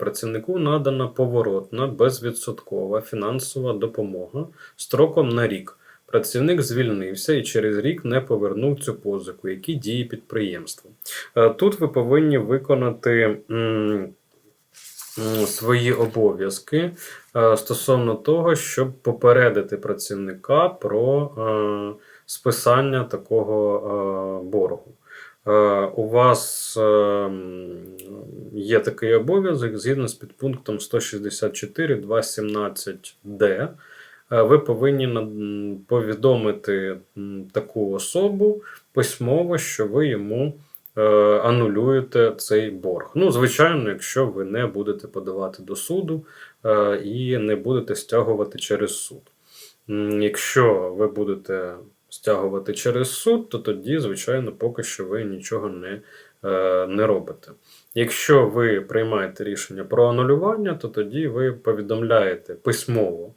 Працівнику надана поворотна безвідсоткова фінансова допомога строком на рік. Працівник звільнився і через рік не повернув цю позику, які діє підприємство. Е, Тут ви повинні виконати свої обов'язки е, стосовно того, щоб попередити працівника про е, списання такого боргу. У вас е, м, є такий обов'язок згідно з підпунктом 164 217 д. Е, Ви повинні повідомити таку особу письмово, що ви йому е, анулюєте цей борг. Ну, звичайно, якщо ви не будете подавати до суду е, і не будете стягувати через суд. Якщо ви будете стягувати через суд, то тоді, звичайно, поки що ви нічого не, е, не робите. Якщо ви приймаєте рішення про анулювання, то тоді ви повідомляєте письмово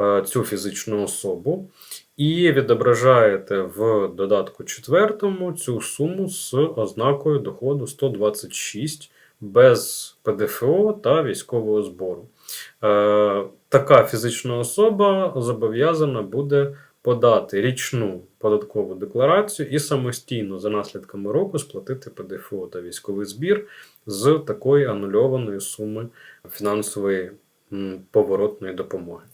е, цю фізичну особу і відображаєте в додатку четвертому цю суму з ознакою доходу 126 без ПДФО та військового збору. Е, Така фізична особа зобов'язана буде подати річну податкову декларацію і самостійно за наслідками року сплатити ПДФО та військовий збір з такої анульованої суми фінансової поворотної допомоги.